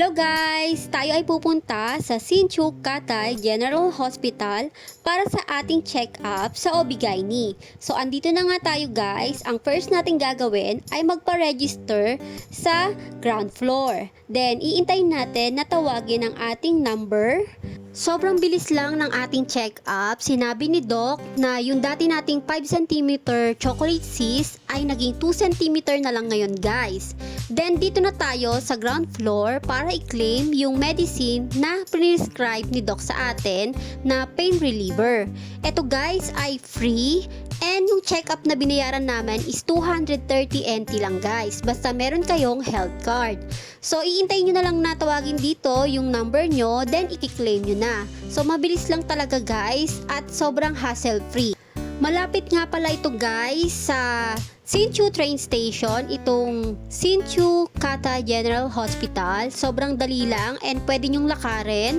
Hello guys! Tayo ay pupunta sa Sinchuk Katay General Hospital para sa ating check-up sa Obigaini. So andito na nga tayo guys. Ang first nating gagawin ay magpa-register sa ground floor. Then iintayin natin na tawagin ang ating number. Sobrang bilis lang ng ating check-up. Sinabi ni Doc na yung dati nating 5 cm chocolate cyst ay naging 2 cm na lang ngayon guys. Then dito na tayo sa ground floor para i-claim yung medicine na prescribe ni Doc sa atin na pain reliever. Ito guys ay free and yung check-up na binayaran namin is 230 NT lang guys. Basta meron kayong health card. So iintayin nyo na lang na tawagin dito yung number nyo then i-claim nyo na. So mabilis lang talaga guys at sobrang hassle free. Malapit nga pala ito guys sa Sinchu train station, itong Sinchu Kata General Hospital. Sobrang dali lang and pwede nyong lakarin.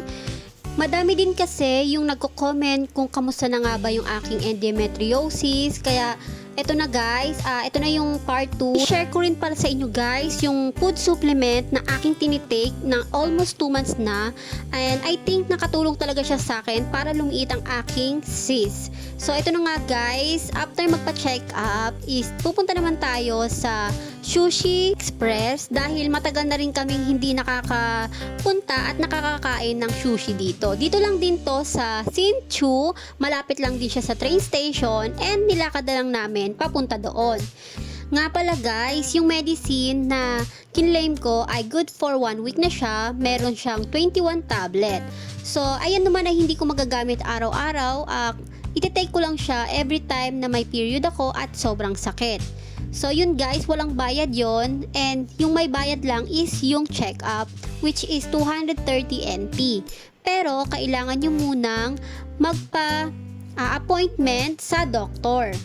Madami din kasi yung nagko-comment kung kamusta na nga ba yung aking endometriosis. Kaya eto na guys, ah ito na yung part 2. Share ko rin para sa inyo guys yung food supplement na aking tinitake ng almost 2 months na. And I think nakatulong talaga siya sa akin para lumiit ang aking cyst. So ito na nga guys, after magpa-check up is pupunta naman tayo sa Sushi Express dahil matagal na rin kaming hindi nakakapunta at nakakakain ng sushi dito. Dito lang din to sa Sinchu, malapit lang din siya sa train station and nilakad na lang namin papunta doon. Nga pala guys, yung medicine na kinlaim ko ay good for one week na siya. Meron siyang 21 tablet. So, ayan naman ay hindi ko magagamit araw-araw. Uh, iti-take ko lang siya every time na may period ako at sobrang sakit. So yun guys, walang bayad yon and yung may bayad lang is yung check-up which is 230 NT. Pero kailangan nyo munang magpa uh, sa doktor.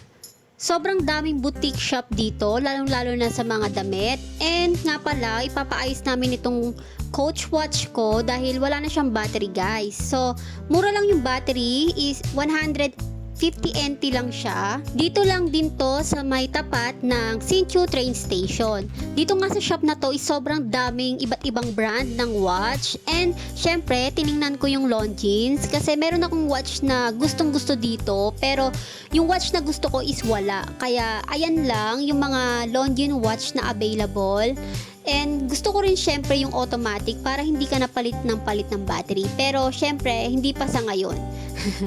Sobrang daming boutique shop dito, lalong-lalo na sa mga damit. And nga pala, ipapaayos namin itong coach watch ko dahil wala na siyang battery guys. So, mura lang yung battery is 100 50 NT lang siya. Dito lang din to sa may tapat ng Sinchu train station. Dito nga sa shop na to is sobrang daming iba't ibang brand ng watch. And syempre, tiningnan ko yung Longines kasi meron akong watch na gustong gusto dito. Pero yung watch na gusto ko is wala. Kaya ayan lang yung mga Longines watch na available. And gusto ko rin syempre yung automatic para hindi ka napalit ng palit ng battery. Pero syempre, hindi pa sa ngayon.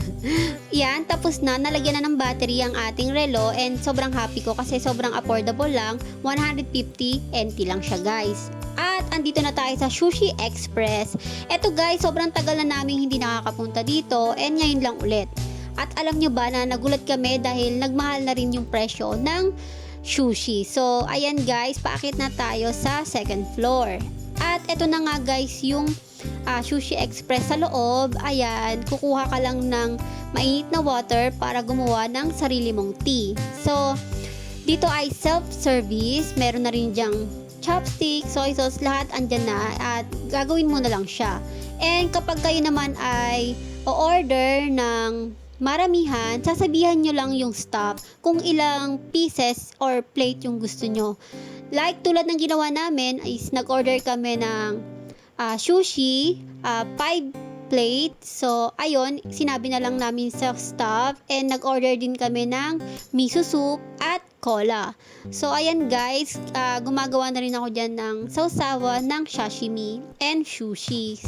Yan, tapos na, nalagyan na ng battery ang ating relo and sobrang happy ko kasi sobrang affordable lang. 150 NT lang siya guys. At andito na tayo sa Sushi Express. Eto guys, sobrang tagal na namin hindi nakakapunta dito and ngayon lang ulit. At alam nyo ba na nagulat kami dahil nagmahal na rin yung presyo ng sushi. So, ayan guys, paakit na tayo sa second floor. At eto na nga guys yung uh, Sushi Express sa loob. Ayan, kukuha ka lang ng mainit na water para gumawa ng sarili mong tea. So, dito ay self-service. Meron na rin diyang chopstick, soy sauce, lahat andyan na at gagawin mo na lang siya. And kapag kayo naman ay o-order ng maramihan, sasabihan nyo lang yung stop kung ilang pieces or plate yung gusto nyo. Like tulad ng ginawa namin is nag-order kami ng uh, sushi, 5 uh, plate. So, ayun, sinabi na lang namin sa staff and nag-order din kami ng miso soup at cola. So, ayan guys, uh, gumagawa na rin ako dyan ng sausawa ng sashimi and sushi.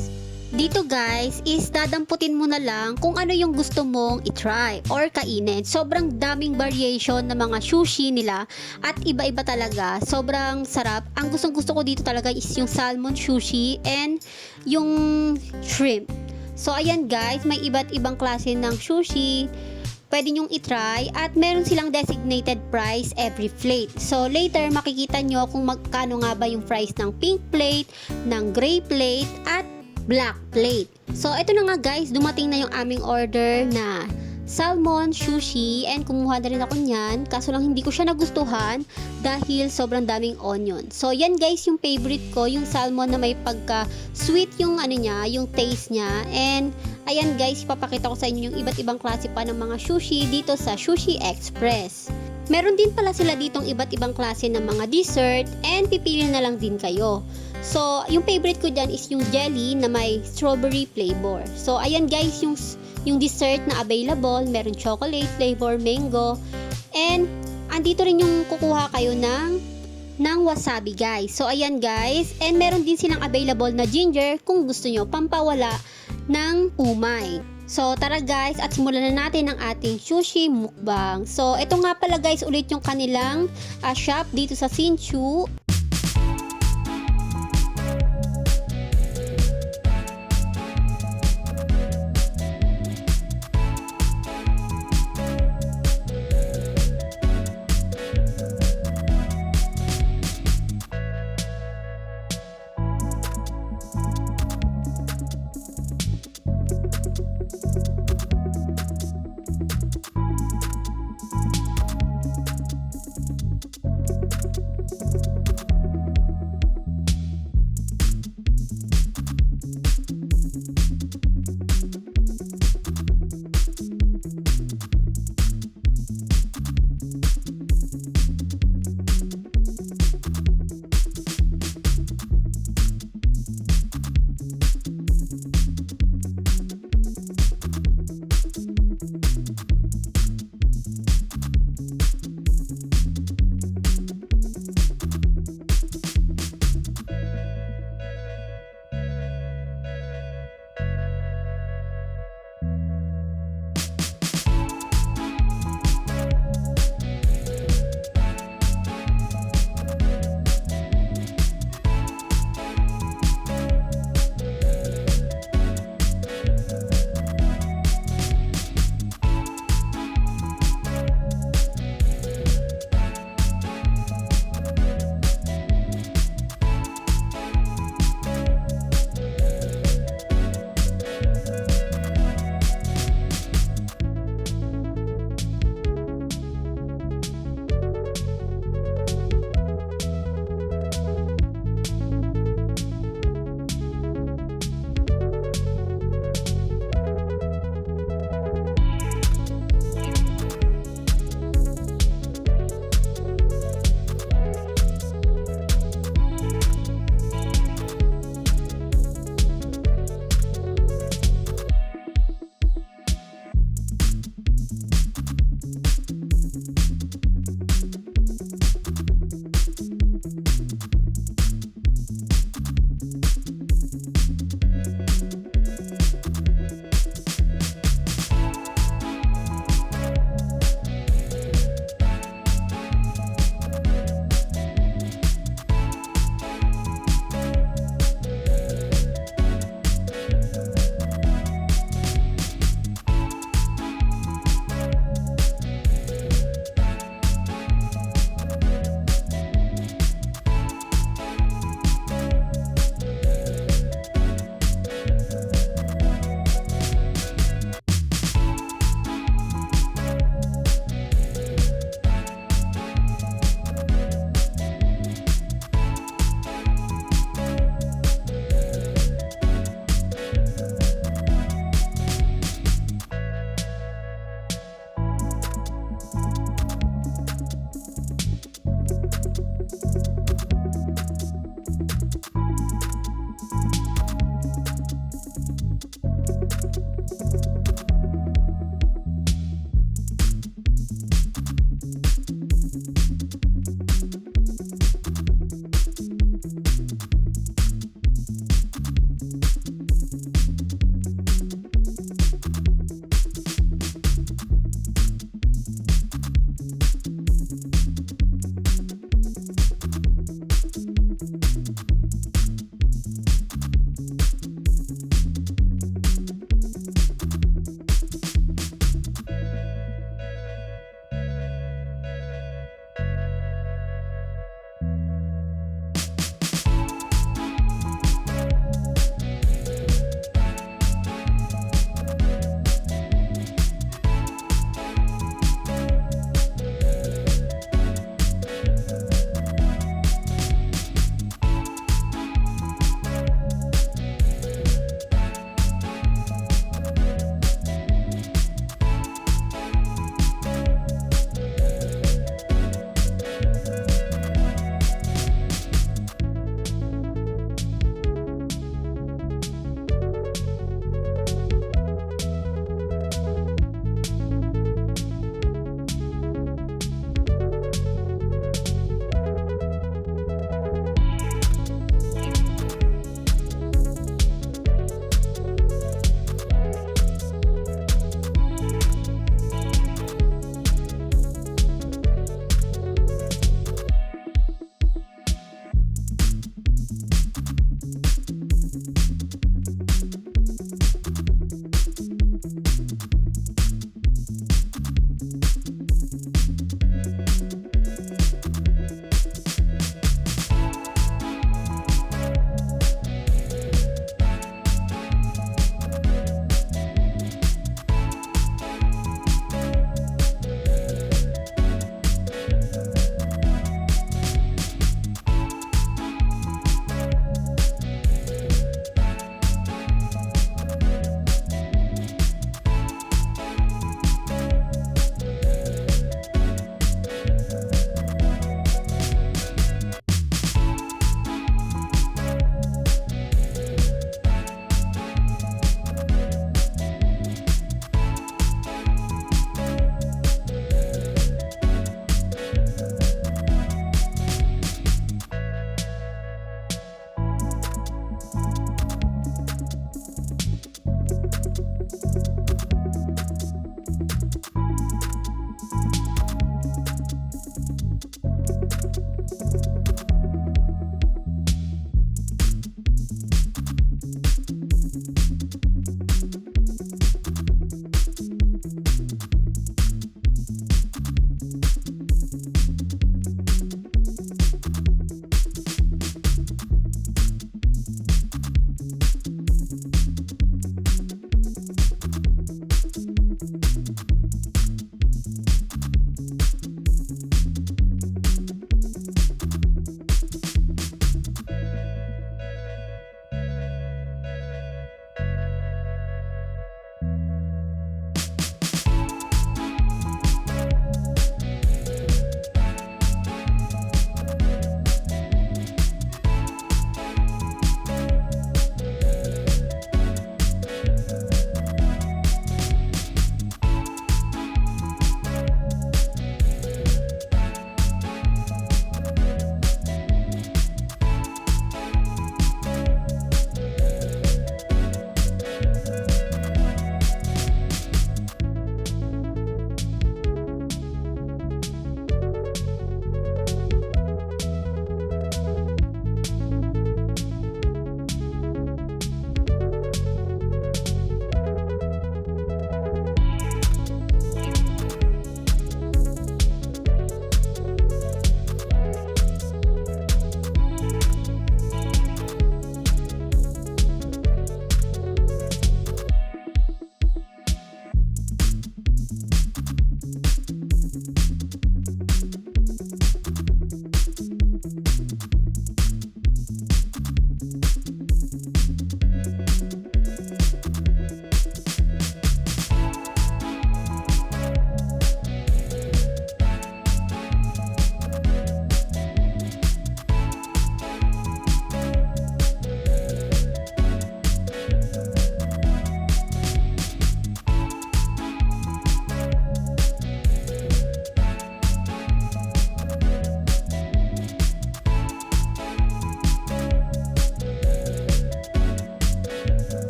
Dito guys is dadamputin mo na lang kung ano yung gusto mong itry or kainin. Sobrang daming variation ng mga sushi nila at iba-iba talaga. Sobrang sarap. Ang gustong gusto ko dito talaga is yung salmon sushi and yung shrimp. So ayan guys, may iba't ibang klase ng sushi pwede nyong itry at meron silang designated price every plate. So later makikita nyo kung magkano nga ba yung price ng pink plate, ng gray plate at black plate. So, ito na nga guys, dumating na yung aming order na salmon, sushi, and kumuha na rin ako niyan. Kaso lang hindi ko siya nagustuhan dahil sobrang daming onion. So, yan guys yung favorite ko, yung salmon na may pagka-sweet yung ano niya, yung taste niya. And, ayan guys, papakita ko sa inyo yung iba't ibang klase pa ng mga sushi dito sa Sushi Express. Meron din pala sila ditong iba't ibang klase ng mga dessert and pipili na lang din kayo. So, yung favorite ko dyan is yung jelly na may strawberry flavor. So, ayan guys, yung, yung dessert na available. Meron chocolate flavor, mango. And, andito rin yung kukuha kayo ng ng wasabi guys. So, ayan guys. And meron din silang available na ginger kung gusto nyo pampawala ng umay. So, tara guys, at simulan na natin ang ating sushi mukbang. So, ito nga pala guys, ulit yung kanilang ah, shop dito sa Sinchu.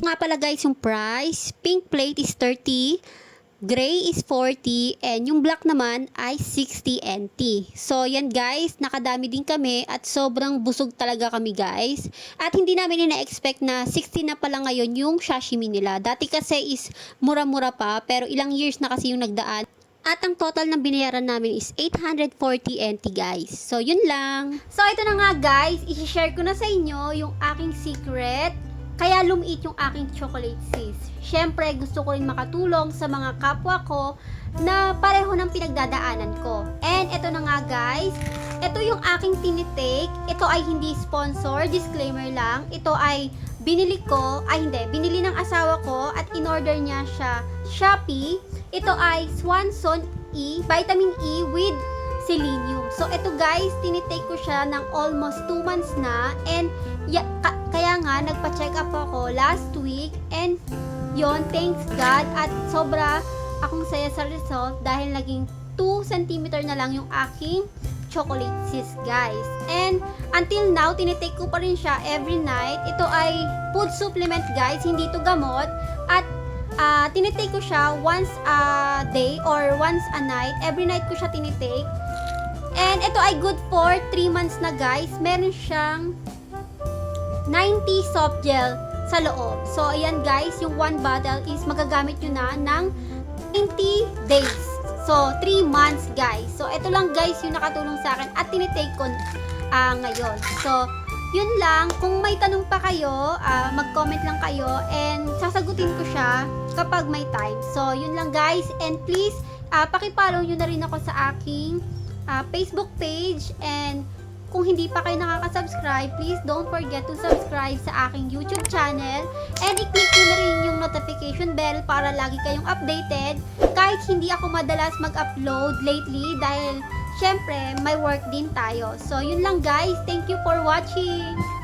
Nga pala guys, yung price, pink plate is 30, Gray is 40 and yung black naman ay 60 NT. So yan guys, nakadami din kami at sobrang busog talaga kami guys. At hindi namin ina-expect na 60 na pala ngayon yung sashimi nila. Dati kasi is mura-mura pa pero ilang years na kasi yung nagdaan. At ang total ng binayaran namin is 840 NT guys. So yun lang. So ito na nga guys, i-share ko na sa inyo yung aking secret kaya lumiit yung aking chocolate sis. Siyempre, gusto ko rin makatulong sa mga kapwa ko na pareho ng pinagdadaanan ko. And ito na nga guys, ito yung aking tinitake. Ito ay hindi sponsor, disclaimer lang. Ito ay binili ko, ay hindi, binili ng asawa ko at in-order niya siya Shopee. Ito ay Swanson E, vitamin E with selenium. So, ito guys, tinitake ko siya ng almost 2 months na and ya, ka- kaya nga, nagpa-check up ako last week and yon thanks God at sobra akong saya sa result dahil naging 2 cm na lang yung aking chocolate sis guys. And until now, tinitake ko pa rin siya every night. Ito ay food supplement guys, hindi to gamot. Ah tinitake ko siya once a day or once a night. Every night ko siya tinitake. And ito ay good for 3 months na guys. Meron siyang 90 soft gel sa loob. So, ayan guys, yung one bottle is magagamit nyo na ng 90 days. So, 3 months guys. So, ito lang guys yung nakatulong sa akin at tinitake ko ah, ngayon. So, yun lang. Kung may tanong pa kayo, ah, mag-comment lang kayo and sasagutin ko siya kapag may time. So, yun lang guys. And please, ah, pakipollow nyo na rin ako sa aking ah, Facebook page and kung hindi pa kayo nakaka-subscribe, please don't forget to subscribe sa aking YouTube channel and i-click nyo na rin yung notification bell para lagi kayong updated kahit hindi ako madalas mag-upload lately dahil syempre may work din tayo. So yun lang guys, thank you for watching!